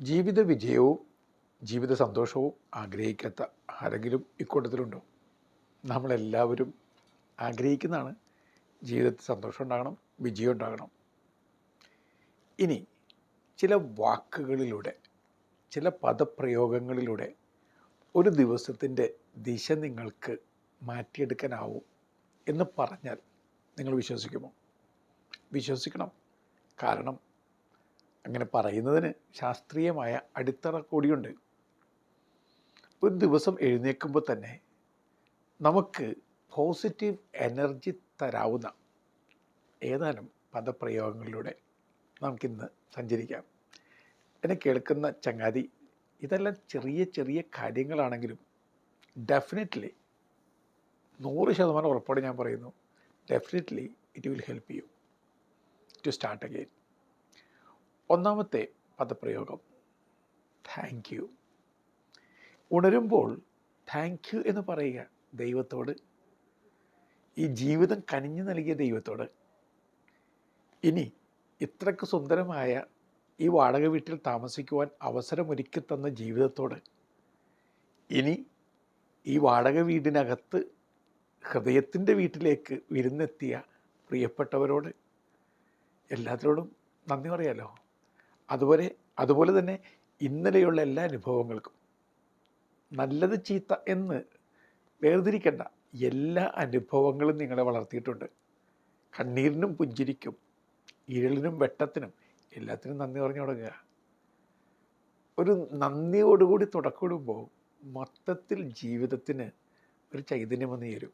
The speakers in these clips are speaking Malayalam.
ജീവിത വിജയവും ജീവിത സന്തോഷവും ആഗ്രഹിക്കാത്ത ആരെങ്കിലും ഇക്കൂട്ടത്തിലുണ്ടോ? നമ്മളെല്ലാവരും ആഗ്രഹിക്കുന്നതാണ് ജീവിതത്തിൽ സന്തോഷം ഉണ്ടാകണം വിജയം ഉണ്ടാകണം. ഇനി ചില വാക്കുകളിലൂടെ ചില പദപ്രയോഗങ്ങളിലൂടെ ഒരു ദിവസത്തിന്റെ ദിശ നിങ്ങൾക്ക് മാറ്റിയെടുക്കാനാവും എന്ന് പറഞ്ഞാൽ നിങ്ങൾ വിശ്വസിക്കുമോ? വിശ്വസിക്കണം. കാരണം അങ്ങനെ പറയുന്നതിന് ശാസ്ത്രീയമായ അടിത്തറ കൂടിയുണ്ട്. ഒരു ദിവസം എഴുന്നേൽക്കുമ്പോൾ തന്നെ നമുക്ക് പോസിറ്റീവ് എനർജി തരാവുന്ന ഏതാനും പദപ്രയോഗങ്ങളിലൂടെ നമുക്കിന്ന് സഞ്ചരിക്കാം. എന്നെ കേൾക്കുന്ന ചങ്ങാതി ഇതെല്ലാം ചെറിയ ചെറിയ കാര്യങ്ങളാണെങ്കിലും ഡെഫിനറ്റ്ലി നൂറ് ശതമാനം ഉറപ്പോടെ ഞാൻ പറയുന്നു definitely it will help you to start again ഒന്നാമത്തെ പദപ്രയോഗം. താങ്ക് യു ഉണരുമ്പോൾ താങ്ക് യു എന്ന് പറയുക ദൈവത്തോട്. ഈ ജീവിതം കനിഞ്ഞു നൽകിയ ദൈവത്തോട്. ഇനി ഇത്രക്ക് സുന്ദരമായ ഈ വാടക വീട്ടിൽ താമസിക്കുവാൻ അവസരമൊരുക്കി തന്ന ജീവിതത്തോട്. ഇനി ഈ വാടക വീടിനകത്ത് ഹൃദയത്തിന്റെ വീട്ടിലേക്ക് വിരുന്നെത്തിയ പ്രിയപ്പെട്ടവരോട് എല്ലാത്തിനോടും നന്ദി പറയാലോ? അതുപോലെ അതുപോലെ തന്നെ ഇന്നലെയുള്ള എല്ലാ അനുഭവങ്ങൾക്കും. നല്ലത് ചീത്ത എന്ന് വേർതിരിക്കേണ്ട എല്ലാ അനുഭവങ്ങളും നിങ്ങളെ വളർത്തിയിട്ടുണ്ട്. കണ്ണീരിനും പുഞ്ചിരിക്കും ഇരളിനും വെട്ടത്തിനും എല്ലാത്തിനും നന്ദി പറഞ്ഞു തുടങ്ങുക. ഒരു നന്ദിയോടുകൂടി തുടക്കമിടുമ്പോൾ മൊത്തത്തിൽ ജീവിതത്തിന് ഒരു ചൈതന്യം വന്നു തരും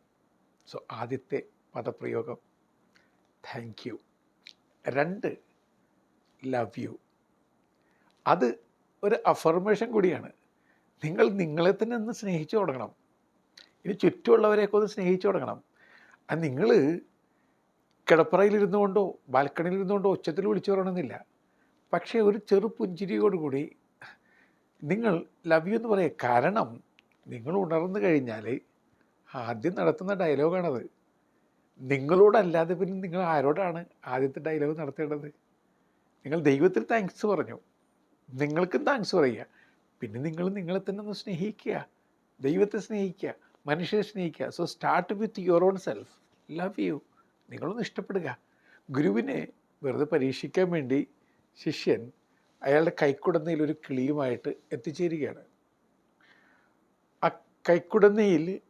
സോ ആദ്യത്തെ പദപ്രയോഗം. താങ്ക് യു രണ്ട് ലവ് യു അത് ഒരു അഫർമേഷൻ കൂടിയാണ്. നിങ്ങൾ നിങ്ങളെ തന്നെ ഒന്ന് സ്നേഹിച്ചു തുടങ്ങണം. ഇനി ചുറ്റുമുള്ളവരെയൊക്കെ ഒന്ന് സ്നേഹിച്ചു തുടങ്ങണം. അത് നിങ്ങൾ കിടപ്പറയിലിരുന്നു കൊണ്ടോ ബാൽക്കണിയിലിരുന്നു കൊണ്ടോ ഉച്ചത്തിൽ വിളിച്ചു പറയണമെന്നില്ല. പക്ഷേ ഒരു ചെറു പുഞ്ചിരിയോടുകൂടി നിങ്ങൾ ലവ് യു എന്ന് പറയുക കാരണം നിങ്ങൾ ഉണർന്നു കഴിഞ്ഞാൽ ആദ്യം നടത്തുന്ന ഡയലോഗാണത് നിങ്ങളോടല്ലാതെ പിന്നെ നിങ്ങൾ ആരോടാണ് ആദ്യത്തെ ഡയലോഗ് നടത്തേണ്ടത്? നിങ്ങൾ ദൈവത്തിൽ താങ്ക്സ് പറഞ്ഞു. നിങ്ങൾക്കും താങ്ക്സ് പറയുക. പിന്നെ നിങ്ങൾ നിങ്ങളെ തന്നെ ഒന്ന് സ്നേഹിക്കുക. ദൈവത്തെ സ്നേഹിക്കുക. മനുഷ്യരെ സ്നേഹിക്കുക. So start with your own self love you നിങ്ങളൊന്ന് ഇഷ്ടപ്പെടുക. ഗുരുവിനെ വെറുതെ പരീക്ഷിക്കാൻ വേണ്ടി ശിഷ്യൻ അയാളുടെ കൈക്കുടന്നയിൽ ഒരു കിളിയുമായിട്ട് എത്തിച്ചേരുകയാണ്. ആ കൈക്കുടന്നയിൽ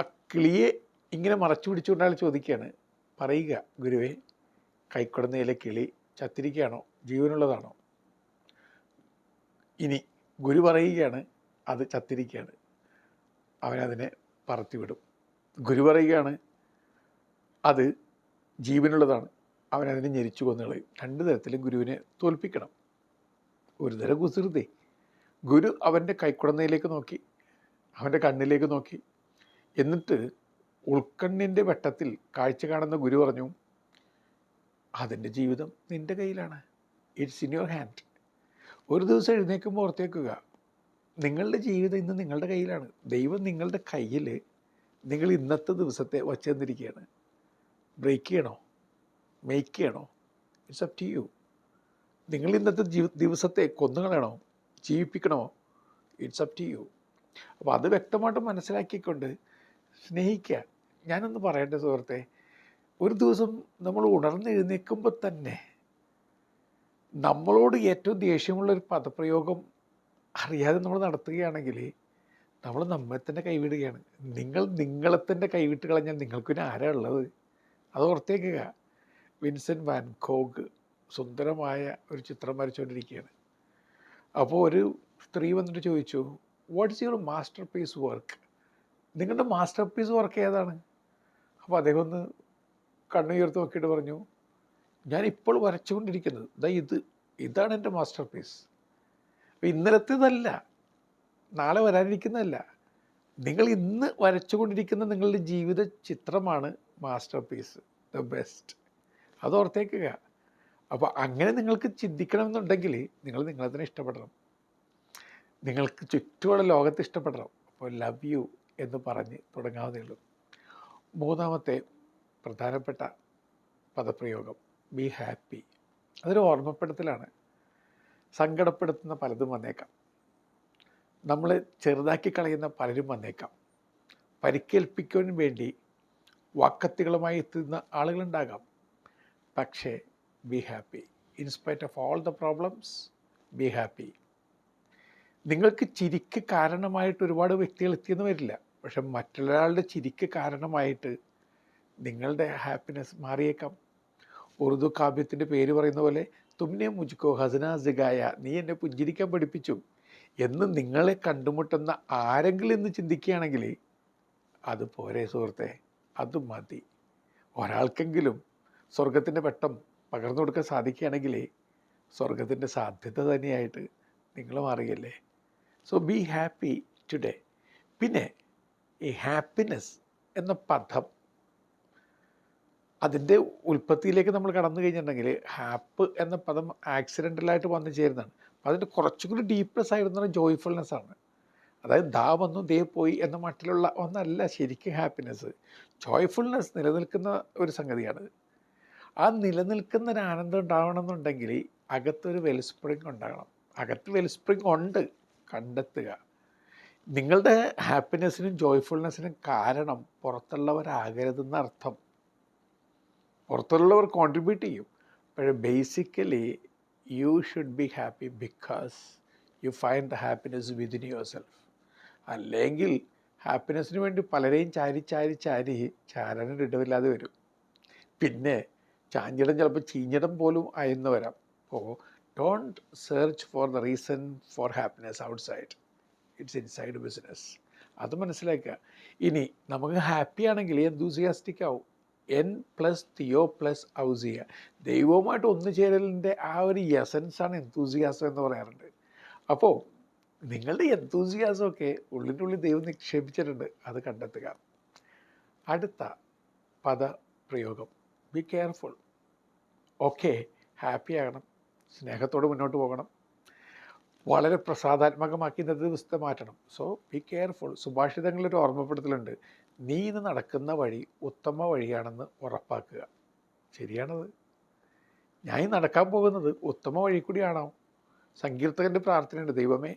ആ കിളിയെ ഇങ്ങനെ മറച്ചു പിടിച്ചുകൊണ്ട് അയാൾ ചോദിക്കുകയാണ്. പറയുക ഗുരുവേ കൈക്കുടന്നയിലെ കിളി ചത്തിരിക്കുകയാണോ? ജീവനുള്ളതാണോ? ഇനി ഗുരു പറയുകയാണ് അത് ചത്തിരിക്കുകയാണ്. അവനതിനെ പറത്തിവിടും. ഗുരു പറയുകയാണ് അത് ജീവനുള്ളതാണ്. അവനതിനെ ഞെരിച്ചു കൊന്നുകളയും. രണ്ട് തരത്തിലും ഗുരുവിനെ തോൽപ്പിക്കണം. ഒരു തരം കുസൃതി. ഗുരു അവന്റെ കൈക്കുടന്നയിലേക്ക് നോക്കി അവന്റെ കണ്ണിലേക്ക് നോക്കി. എന്നിട്ട് ഉൾക്കണ്ണിന്റെ വെട്ടത്തിൽ കാഴ്ച കാണുന്ന ഗുരു പറഞ്ഞു അതിന്റെ ജീവിതം നിന്റെ കയ്യിലാണ്. ഇറ്റ്സ് ഇൻ യുവർ ഹാൻഡ് ഒരു ദിവസം എഴുന്നേൽക്കുമ്പോൾ ഓർത്തേക്കുക നിങ്ങളുടെ ജീവിതം ഇന്ന് നിങ്ങളുടെ കയ്യിലാണ്. ദൈവം നിങ്ങളുടെ കയ്യിൽ നിങ്ങൾ ഇന്നത്തെ ദിവസത്തെ വച്ചെന്നിരിക്കുകയാണ്. ബ്രേക്ക് ചെയ്യണോ? മേക്ക് ചെയ്യണോ? ഇറ്റ്സ് അപ് ടു യു നിങ്ങൾ ഇന്നത്തെ ജീവ ദിവസത്തെ കൊന്നുകളയണോ? ജീവിപ്പിക്കണോ? ഇറ്റ്സ് അപ് ടു യു അപ്പോൾ അത് വ്യക്തമായിട്ട് മനസ്സിലാക്കിക്കൊണ്ട് സ്നേഹിക്കുക. ഞാനൊന്ന് പറയട്ടെ സുഹൃത്തെ. ഒരു ദിവസം നമ്മൾ ഉണർന്നെഴുന്നേൽക്കുമ്പോൾ തന്നെ നമ്മളോട് ഏറ്റവും ദേഷ്യമുള്ള ഒരു പദപ്രയോഗം അറിയാതെ നമ്മൾ നടത്തുകയാണെങ്കിൽ നമ്മൾ നമ്മെ തന്നെ കൈവിടുകയാണ്. നിങ്ങൾ നിങ്ങളെ തന്നെ കൈവിട്ട് കളഞ്ഞാൽ നിങ്ങൾക്ക് പിന്നെ ആരാ ഉള്ളത്? അത് ഓർത്തേക്കുക. വിൻസെന്റ് വാൻ കോഗ് സുന്ദരമായ ഒരു ചിത്രം വരച്ചുകൊണ്ടിരിക്കുകയാണ്. അപ്പോൾ ഒരു സ്ത്രീ വന്നിട്ട് ചോദിച്ചു what's your masterpiece work നിങ്ങളുടെ മാസ്റ്റർ പീസ് വർക്ക് ഏതാണ്? അപ്പോൾ അദ്ദേഹം ഒന്ന് കണ്ണുയർത്ത് നോക്കിയിട്ട് പറഞ്ഞു ഞാൻ ഇപ്പോൾ വരച്ചുകൊണ്ടിരിക്കുന്നത്. ദാ ഇത് ഇതാണ് എന്റെ മാസ്റ്റർ പീസ് അപ്പോൾ ഇന്നലത്തേതല്ല നാളെ വരാനിരിക്കുന്നതല്ല. നിങ്ങൾ ഇന്ന് വരച്ചുകൊണ്ടിരിക്കുന്ന നിങ്ങളുടെ ജീവിത ചിത്രമാണ് മാസ്റ്റർ പീസ് ദ ബെസ്റ്റ് അത് ഓർത്തേക്കുക. അപ്പോൾ അങ്ങനെ നിങ്ങൾക്ക് ചിന്തിക്കണമെന്നുണ്ടെങ്കിൽ നിങ്ങൾ നിങ്ങളെ തന്നെ ഇഷ്ടപ്പെടണം. നിങ്ങൾക്ക് ചുറ്റുമുള്ള ലോകത്ത് ഇഷ്ടപ്പെടണം. അപ്പോൾ ലവ് യു എന്ന് പറഞ്ഞ് തുടങ്ങാവുന്നേ ഉള്ളൂ. മൂന്നാമത്തെ പ്രധാനപ്പെട്ട പദപ്രയോഗം. ബി ഹാപ്പി അതൊരു ഓർമ്മപ്പെടുത്തലാണ്. സങ്കടപ്പെടുത്തുന്ന പലതും വന്നേക്കാം. നമ്മൾ ചെറുതാക്കി കളയുന്ന പലരും വന്നേക്കാം. പരിക്കേൽപ്പിക്കാൻ വേണ്ടി വാക്കത്തികളുമായി എത്തുന്ന ആളുകളുണ്ടാകാം. പക്ഷേ be happy in spite of all the problems be happy നിങ്ങൾക്ക് ചിരിക്ക് കാരണമായിട്ട് ഒരുപാട് വ്യക്തികൾ എത്തിയെന്ന് വരില്ല. പക്ഷെ മറ്റൊരാളുടെ ചിരിക്ക് കാരണമായിട്ട് നിങ്ങളുടെ ഹാപ്പിനെസ് മാറിയേക്കാം. ഉറുദു കാവ്യത്തിന്റെ പേര് പറയുന്ന പോലെ തുമ്നെ മുജുക്കോ ഹസന സിഗായ നീ എന്നെ പുഞ്ചിരിക്കാൻ പഠിപ്പിച്ചു. എന്ന് നിങ്ങളെ കണ്ടുമുട്ടുന്ന ആരെങ്കിലും എന്ന് ചിന്തിക്കുകയാണെങ്കിൽ അത് പോരെ സുഹൃത്തെ അത് മതി. ഒരാൾക്കെങ്കിലും സ്വർഗത്തിന്റെ വെട്ടം പകർന്നു കൊടുക്കാൻ സാധിക്കുകയാണെങ്കിൽ സ്വർഗത്തിന്റെ സാധ്യത തന്നെയായിട്ട് നിങ്ങൾ മാറുകയല്ലേ? സോ ബി ഹാപ്പി ടുഡേ പിന്നെ ഈ ഹാപ്പിനെസ് എന്ന പദം അതിന്റെ ഉൽപ്പത്തിയിലേക്ക് നമ്മൾ കടന്നു കഴിഞ്ഞിട്ടുണ്ടെങ്കിൽ ഹാപ്പ് എന്ന പദം ആക്സിഡന്റലായിട്ട് വന്നു ചേരുന്നതാണ്. അപ്പോൾ അതിന്റെ കുറച്ചും കൂടി ഡീപ്നെസ് ആയിരുന്ന ജോയ്ഫുൾനെസ് ആണ്. അതായത് ദാ വന്നു ദേ പോയി എന്ന മട്ടിലുള്ള ഒന്നല്ല ശരിക്കും ഹാപ്പിനെസ് ജോയ്ഫുൾനെസ് നിലനിൽക്കുന്ന ഒരു സംഗതിയാണ്. ആ നിലനിൽക്കുന്ന ഒരു ആനന്ദം ഉണ്ടാവണമെന്നുണ്ടെങ്കിൽ അകത്തൊരു വെൽസ്പ്രിങ് ഉണ്ടാകണം. അകത്ത് വെൽസ്പ്രിങ് ഉണ്ട് കണ്ടെത്തുക. നിങ്ങളുടെ ഹാപ്പിനെസ്സിനും ജോയ്ഫുൾനെസ്സിനും കാരണം പുറത്തുള്ളവരാകരുതെന്ന അർത്ഥം പുറത്തുള്ളവർ കോൺട്രിബ്യൂട്ട് ചെയ്യും. പക്ഷേ basically you should be happy because you find the happiness within your self അല്ലെങ്കിൽ ഹാപ്പിനെസ്സിന് വേണ്ടി പലരെയും ചാരി ചാരി ചാരി ചാരാനും ഇടവില്ലാതെ വരും. പിന്നെ ചാഞ്ഞിടം ചിലപ്പോൾ ചീഞ്ഞിടം പോലും ആയെന്ന് വരാം. അപ്പോൾ don't search for the reason for happiness outside it's inside business അത് മനസ്സിലാക്കുക. ഇനി നമുക്ക് ഹാപ്പിയാണെങ്കിൽ എന്തൂസിയാസ്റ്റിക് ആവും. എൻ പ്ലസ് തിയോ പ്ലസ് ഔസിയ ദൈവവുമായിട്ട് ഒന്നുചേരലിന്റെ ആ ഒരു എസൻസാണ് എന്തൂസിയാസം എന്ന് പറയാറുണ്ട്. അപ്പോൾ നിങ്ങളുടെ എന്തൂസിയാസമൊക്കെ ഉള്ളിന്റെ ഉള്ളിൽ ദൈവം നിക്ഷേപിച്ചിട്ടുണ്ട്. അത് കണ്ടെത്തുക. അടുത്ത പദപ്രയോഗം. ബി കെയർഫുൾ ഓക്കെ ഹാപ്പി ആകണം. സ്നേഹത്തോടെ മുന്നോട്ട് പോകണം. വളരെ പ്രസാദാത്മകമാക്കി ഇന്നത്തെ ദിവസത്തെ മാറ്റണം. സോ ബി കെയർഫുൾ സുഭാഷിതങ്ങളൊരു ഓർമ്മപ്പെടുത്തലുണ്ട്. നീ ഇന്ന് നടക്കുന്ന വഴി ഉത്തമ വഴിയാണെന്ന് ഉറപ്പാക്കുക. ശരിയാണത്. ഞാൻ നടക്കാൻ പോകുന്നത് ഉത്തമ വഴി കൂടിയാണോ? സങ്കീർത്തകന്റെ പ്രാർത്ഥനയുണ്ട് ദൈവമേ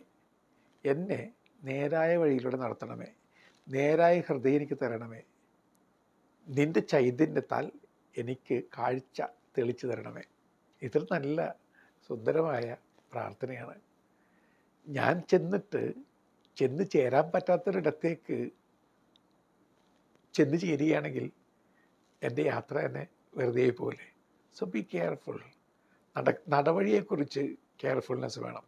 എന്നെ നേരായ വഴിയിലൂടെ നടത്തണമേ. നേരായ ഹൃദയം എനിക്ക് തരണമേ. നിന്റെ ചൈതന്യത്താൽ എനിക്ക് കാഴ്ച തെളിച്ചു തരണമേ. ഇത്ര നല്ല സുന്ദരമായ പ്രാർത്ഥനയാണ്. ഞാൻ ചെന്നിട്ട് ചെന്ന് ചേരാൻ പറ്റാത്തൊരിടത്തേക്ക് ചെന്ന് ചേരുകയാണെങ്കിൽ എന്റെ യാത്ര തന്നെ വെറുതെ പോലെ. സോ ബി കെയർഫുൾ നട നടവഴിയെക്കുറിച്ച് കെയർഫുൾനെസ് വേണം.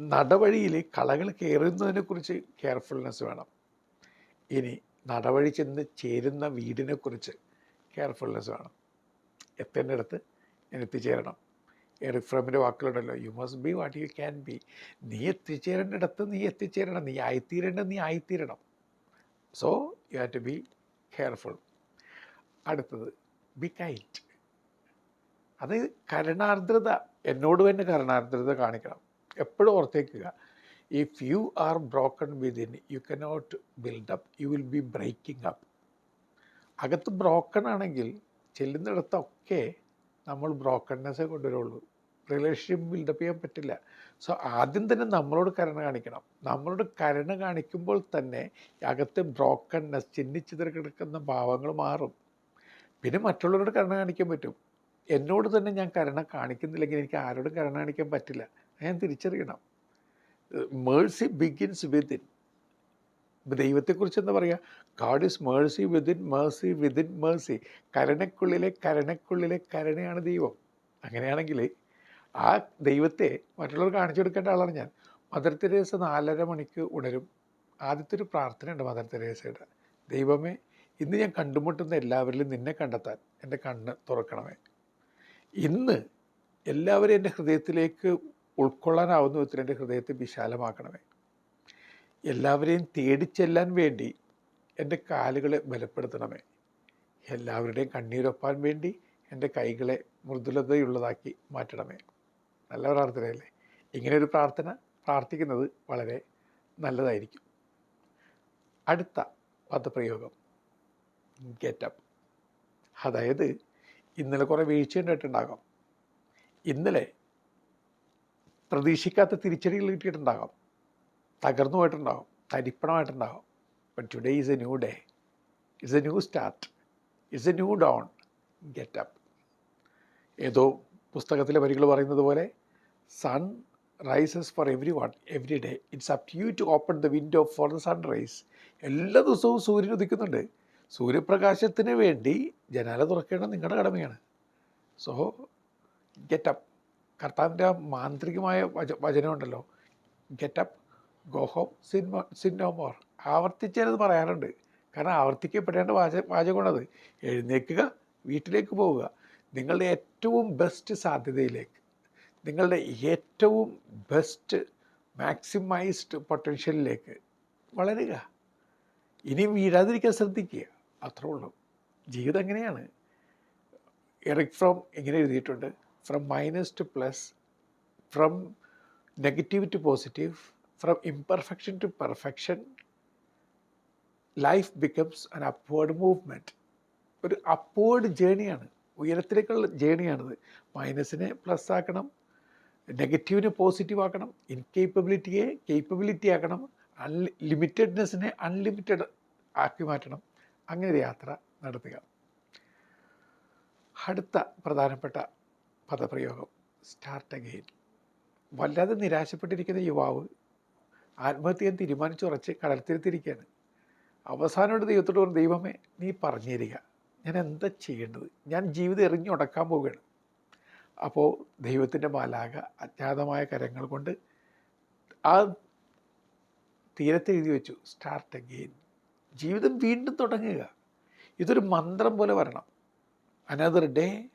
നടവഴിയിൽ കളകൾ കയറുന്നതിനെക്കുറിച്ച് കെയർഫുൾനെസ് വേണം. ഇനി നടവഴി ചെന്ന് ചേരുന്ന വീടിനെക്കുറിച്ച് കെയർഫുൾനെസ് വേണം. എത്തേണ്ടടുത്ത് ഞാൻ എത്തിച്ചേരണം. എറിഫ്രമിന്റെ വാക്കുകളുണ്ടല്ലോ you must be what you can be നീ എത്തിച്ചേരേണ്ടിടത്ത് നീ എത്തിച്ചേരണം. നീ ആയിത്തീരേണ്ടത് നീ ആയിത്തീരണം. So you have to be careful അടുത്തത് ബി കൈറ്റ് അത് കരുണാർദ്രത എന്നോട് തന്നെ കരുണാർദ്രത കാണിക്കണം. എപ്പോഴും ഓർത്തേക്കുക if you are broken within you cannot build up you will be breaking up അകത്ത് ബ്രോക്കൺ ആണെങ്കിൽ ചെല്ലുന്നിടത്തൊക്കെ നമ്മൾ ബ്രോക്കൺനെസ്സേ കൊണ്ടുവരുള്ളൂ. റിലേഷൻഷിപ്പ് ബിൽഡപ്പ് ചെയ്യാൻ പറ്റില്ല. സോ ആദ്യം തന്നെ നമ്മളോട് കരുണ കാണിക്കണം. നമ്മളോട് കരുണ കാണിക്കുമ്പോൾ തന്നെ അകത്തെ ബ്രോക്കൺനെസ് ചിന്നിച്ചിതറി കിടക്കുന്ന ഭാവങ്ങൾ മാറും. പിന്നെ മറ്റുള്ളവരോട് കരുണ കാണിക്കാൻ പറ്റും. എന്നോട് തന്നെ ഞാൻ കരുണ കാണിക്കുന്നില്ലെങ്കിൽ എനിക്ക് ആരോടും കരുണ കാണിക്കാൻ പറ്റില്ല. ഞാൻ തിരിച്ചറിയണം. മേഴ്സി ബിഗിൻസ് വിതിൻ ദൈവത്തെക്കുറിച്ച് എന്താ പറയുക God is mercy within mercy within mercy കരുണക്കുള്ളിലെ കരുണക്കുള്ളിലെ കരുണയാണ് ദൈവം. അങ്ങനെയാണെങ്കിൽ ആ ദൈവത്തെ മറ്റുള്ളവർ കാണിച്ചു കൊടുക്കേണ്ട ആളാണ് ഞാൻ. മദർ തെരേസ നാലര മണിക്ക് ഉണരും. ആദ്യത്തെ ഒരു പ്രാർത്ഥനയുണ്ട് മദർ തെരേസയുടെ. ദൈവമേ ഇന്ന് ഞാൻ കണ്ടുമുട്ടുന്ന എല്ലാവരിലും നിന്നെ കണ്ടെത്താൻ എന്റെ കണ്ണ് തുറക്കണമേ. ഇന്ന് എല്ലാവരും എന്റെ ഹൃദയത്തിലേക്ക് ഉൾക്കൊള്ളാനാവുന്ന വിധത്തിൽ എന്റെ ഹൃദയത്തെ വിശാലമാക്കണമേ. എല്ലാവരെയും തേടി തേടിച്ചെല്ലാൻ വേണ്ടി എന്റെ കാലുകളെ ബലപ്പെടുത്തണമേ. എല്ലാവരുടെയും കണ്ണീരൊപ്പാൻ വേണ്ടി എന്റെ കൈകളെ മൃദുലതയുള്ളതാക്കി മാറ്റണമേ. നല്ല പ്രാർത്ഥനയല്ലേ? ഇങ്ങനെയൊരു പ്രാർത്ഥന പ്രാർത്ഥിക്കുന്നത് വളരെ നല്ലതായിരിക്കും. അടുത്ത പദപ്രയോഗം. ഗെറ്റപ്പ് അതായത് ഇന്നലെ കുറേ വീഴ്ച ഉണ്ടായിട്ടുണ്ടാകാം ഇന്നലെ പ്രതീക്ഷിക്കാത്ത തിരിച്ചടികൾ കിട്ടിയിട്ടുണ്ടാകാം. തകർന്നു പോയിട്ടുണ്ടാകും. തരിപ്പണമായിട്ടുണ്ടാകും. But today is a new day it's a new start it's a new dawn get up ഏതോ പുസ്തകത്തിലെ വരികൾ പറയുന്നത് പോലെ sun rises for every one every day it's up you to open the window for the sun rise എല്ലാ ദിവസവും സൂര്യൻ ഉദിക്കുന്നുണ്ട്. സൂര്യപ്രകാശത്തിന് വേണ്ടി ജനാല തുറക്കേണ്ടത് നിങ്ങളുടെ കടമയാണ്. സോ ഗെറ്റ് അപ്പ് കർത്താവിന്റെ ആ മാന്ത്രികമായ വച വചനമുണ്ടല്ലോ. Get up go home sin sin no ആവർത്തിച്ചത് പറയാറുണ്ട്. കാരണം ആവർത്തിക്കപ്പെടേണ്ട വാച വാചകമാണത് എഴുന്നേക്കുക വീട്ടിലേക്ക് പോവുക. നിങ്ങളുടെ ഏറ്റവും ബെസ്റ്റ് സാധ്യതയിലേക്ക് നിങ്ങളുടെ ഏറ്റവും ബെസ്റ്റ് മാക്സിമൈസ്ഡ് പൊട്ടൻഷ്യലിലേക്ക് വളരുക. ഇനിയും വീഴാതിരിക്കാൻ ശ്രദ്ധിക്കുക. അത്രേ ഉള്ളൂ. ജീവിതം എങ്ങനെയാണ്? എറിക് ഫ്രോം ഇങ്ങനെ എഴുതിയിട്ടുണ്ട്. From minus to plus from negative to positive from imperfection to perfection life becomes an upward movement ഒരു അപ്വേർഡ് ജേണിയാണ് ഉയരത്തിലേക്കുള്ള ജേണിയാണിത് മൈനസിനെ പ്ലസ് ആക്കണം. നെഗറ്റീവിനെ പോസിറ്റീവ് ആക്കണം. ഇൻകേപ്പബിലിറ്റിയെ കേപ്പബിലിറ്റി ആക്കണം. അൺലി ലിമിറ്റഡ്നെസ്സിനെ അൺലിമിറ്റഡ് ആക്കി മാറ്റണം. അങ്ങനെ ഒരു യാത്ര നടത്തുക. അടുത്ത പ്രധാനപ്പെട്ട പദപ്രയോഗം സ്റ്റാർട്ട് അഗെയിൻ വല്ലാതെ നിരാശപ്പെട്ടിരിക്കുന്ന യുവാവ് ആത്മഹത്യ തീരുമാനിച്ചുറച്ച് കടൽത്തിരുത്തിരിക്കുകയാണ്. അവസാനമായിട്ട് ദൈവത്തോട് പറഞ്ഞു ദൈവമേ നീ പറഞ്ഞു തരിക ഞാൻ എന്താ ചെയ്യേണ്ടത്? ഞാൻ ജീവിതം എറിഞ്ഞു ഉടക്കാൻ പോവുകയാണ്. അപ്പോൾ ദൈവത്തിന്റെ മാലാക അജ്ഞാതമായ കരങ്ങൾ കൊണ്ട് ആ തീരത്തെ എഴുതി വെച്ചു. സ്റ്റാർട്ട് അഗെയിൻ ജീവിതം വീണ്ടും തുടങ്ങുക. ഇതൊരു മന്ത്രം പോലെ വരണം. Another day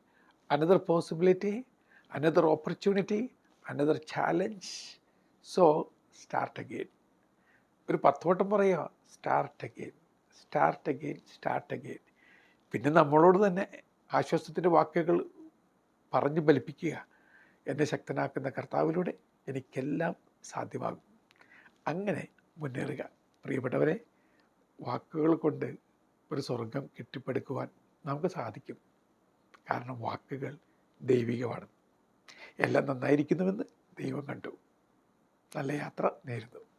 another possibility another opportunity another challenge so start again ഒരു പത്തോട്ടം പറയുക. Start again start again start again പിന്നെ നമ്മളോട് തന്നെ ആശ്വാസത്തിന്റെ വാക്കുകൾ പറഞ്ഞു ഫലിപ്പിക്കുക എന്നെ ശക്തനാക്കുന്ന കർത്താവിലൂടെ എനിക്കെല്ലാം സാധ്യമാകും. അങ്ങനെ മുന്നേറുക. പ്രിയപ്പെട്ടവരെ വാക്കുകൾ കൊണ്ട് ഒരു സ്വർഗം കെട്ടിപ്പടുക്കുവാൻ നമുക്ക് സാധിക്കും. കാരണം വാക്കുകൾ ദൈവികമാണ്. എല്ലാം നന്നായിരിക്കുന്നുവെന്ന് ദൈവം കണ്ടു. നല്ല യാത്ര നേരുന്നു.